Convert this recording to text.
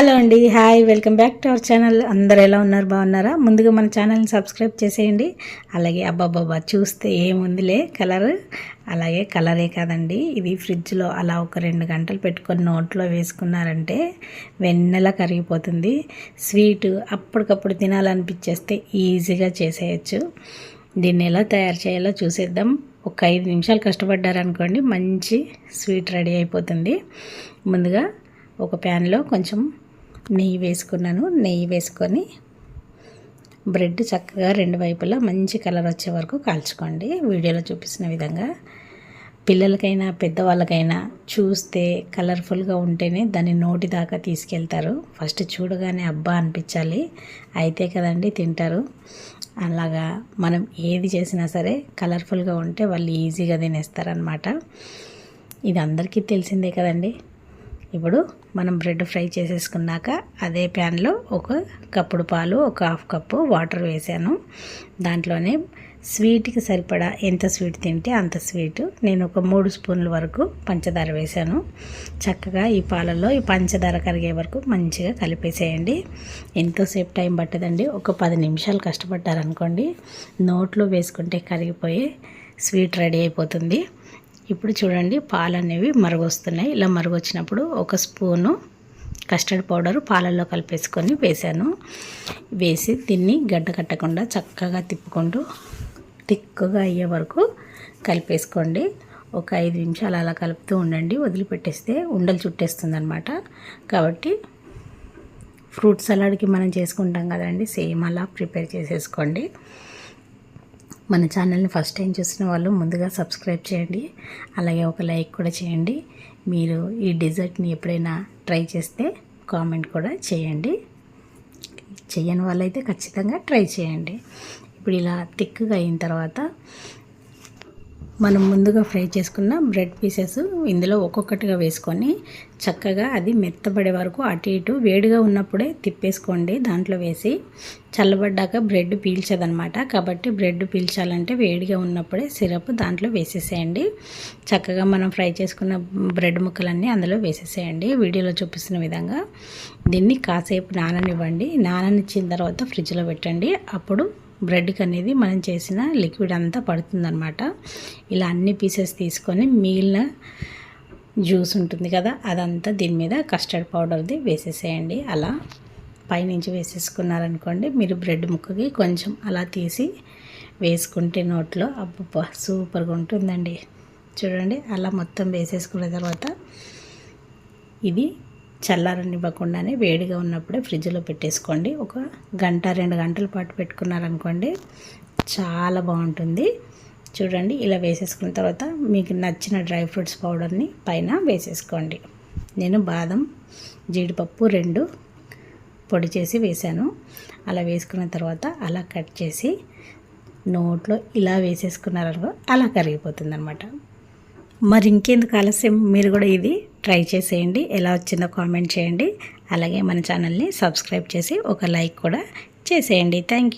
Hello అండి hi welcome back to our channel. అందరు ఎలా ఉన్నారు? బాగున్నారా? ముందుగా మన ఛానల్ని సబ్స్క్రైబ్ చేసేయండి. అలాగే అబ్బాబ్బాబ్బా చూస్తే ఏముందిలే కలర్? అలాగే కలరే కాదండి ఇది ఫ్రిడ్జ్లో అలా ఒక రెండు గంటలు పెట్టుకొని నోట్లో వేసుకున్నారంటే వెన్నెల కరిగిపోతుంది. స్వీట్ అప్పటికప్పుడు తినాలనిపించేస్తే ఈజీగా చేసేయచ్చు. దీన్ని ఎలా తయారు చేయాలో చూసేద్దాం. ఒక ఐదు నిమిషాలు కష్టపడ్డారనుకోండి మంచి స్వీట్ రెడీ అయిపోతుంది. ముందుగా ఒక ప్యాన్లో కొంచెం నెయ్యి వేసుకున్నాను. నెయ్యి వేసుకొని బ్రెడ్ చక్కగా రెండు వైపులా మంచి కలర్ వచ్చే వరకు కాల్చుకోండి. వీడియోలో చూపిస్తున్న విధంగా పిల్లలకైనా పెద్దవాళ్ళకైనా చూస్తే కలర్ఫుల్గా ఉంటేనే దాన్ని నోటి దాకా తీసుకెళ్తారు. ఫస్ట్ చూడగానే అబ్బా అనిపించాలి. అయితే కదండి తింటారు. అలాగా మనం ఏది చేసినా సరే కలర్ఫుల్గా ఉంటే వాళ్ళు ఈజీగా తినేస్తారనమాట ఇది అందరికీ తెలిసిందే కదండి. ఇప్పుడు మనం బ్రెడ్ ఫ్రై చేసేసుకున్నాక అదే ప్యాన్లో ఒక కప్పుడు పాలు ఒక హాఫ్ కప్పు వాటర్ వేసాను. దాంట్లోనే స్వీట్కి సరిపడా ఎంత స్వీట్ తింటే అంత స్వీట్ నేను ఒక మూడు స్పూన్ల వరకు పంచదార వేసాను. చక్కగా ఈ పాలల్లో ఈ పంచదార కరిగే వరకు మంచిగా కలిపేసేయండి. ఎంతోసేపు టైం పట్టదండి. ఒక పది నిమిషాలు కష్టపడ్డారనుకోండి నోట్లో వేసుకుంటే కరిగిపోయి స్వీట్ రెడీ అయిపోతుంది. ఇప్పుడు చూడండి పాలు అనేవి మరుగొస్తున్నాయి. ఇలా మరుగొచ్చినప్పుడు ఒక స్పూను కస్టర్డ్ పౌడర్ పాలల్లో కలిపేసుకొని వేసాను వేసి దీన్ని గడ్డ కట్టకుండా చక్కగా తిప్పుకుంటూ తిక్కుగా అయ్యే వరకు కలిపేసుకోండి. ఒక ఐదు నిమిషాలు అలా కలుపుతూ ఉండండి. వదిలిపెట్టేస్తే ఉండలు చుట్టేస్తుంది అనమాట కాబట్టి ఫ్రూట్ సలాడ్కి మనం చేసుకుంటాం కదండి సేమ్ అలా ప్రిపేర్ చేసేసుకోండి. మన ఛానల్ని ఫస్ట్ టైం చూసిన వాళ్ళు ముందుగా సబ్స్క్రైబ్ చేయండి. అలాగే ఒక లైక్ కూడా చేయండి. మీరు ఈ డెజర్ట్ని ఎప్పుడైనా ట్రై చేస్తే కామెంట్ కూడా చేయండి. చేయని వాళ్ళైతే ఖచ్చితంగా ట్రై చేయండి. ఇప్పుడు ఇలా థిక్గా అయిన తర్వాత మనం ముందుగా ఫ్రై చేసుకున్న బ్రెడ్ పీసెస్ ఇందులో ఒక్కొక్కటిగా వేసుకొని చక్కగా అది మెత్తబడే వరకు అటు ఇటు వేడిగా ఉన్నప్పుడే తిప్పేసుకోండి. దాంట్లో వేసి చల్లబడ్డాక బ్రెడ్ పీల్చదనమాట కాబట్టి బ్రెడ్ పీల్చాలంటే వేడిగా ఉన్నప్పుడే సిరప్ దాంట్లో వేసేసేయండి. చక్కగా మనం ఫ్రై చేసుకున్న బ్రెడ్ ముక్కలన్నీ అందులో వేసేసేయండి. వీడియోలో చూపిస్తున్న విధంగా దీన్ని కాసేపు నాననివ్వండి. నాననిచ్చిన తర్వాత ఫ్రిడ్జ్లో పెట్టండి. అప్పుడు బ్రెడ్కి అనేది మనం చేసిన లిక్విడ్ అంతా పడుతుందనమాట ఇలా అన్ని పీసెస్ తీసుకొని మిగిలిన జ్యూస్ ఉంటుంది కదా అదంతా దీని మీద కస్టర్డ్ పౌడర్ది వేసేసేయండి. అలా పైనుంచి వేసేసుకున్నారనుకోండి మీరు బ్రెడ్ ముక్కకి కొంచెం అలా తీసి వేసుకుంటే నోట్లో అబ్బా సూపర్గా ఉంటుందండి. చూడండి అలా మొత్తం వేసేసుకున్న తర్వాత ఇది చల్లారనివ్వకుండానే వేడిగా ఉన్నప్పుడే ఫ్రిడ్జ్లో పెట్టేసుకోండి. ఒక గంట రెండు గంటల పాటు పెట్టుకున్నారనుకోండి చాలా బాగుంటుంది. చూడండి ఇలా వేసేసుకున్న తర్వాత మీకు నచ్చిన డ్రై ఫ్రూట్స్ పౌడర్ని పైన వేసేసుకోండి. నేను బాదం జీడిపప్పు రెండు పొడి చేసి వేశాను. అలా వేసుకున్న తర్వాత అలా కట్ చేసి నోట్లో ఇలా వేసేసుకున్నారనుకో అలా కరిగిపోతుంది అనమాట మరి ఇంకెందుకు ఆలస్యం? మీరు కూడా ఇది ట్రై చేసేయండి. ఎలా వచ్చిందో కామెంట్ చేయండి. అలాగే మన ఛానల్ని సబ్స్క్రైబ్ చేసి ఒక లైక్ కూడా చేసేయండి. థ్యాంక్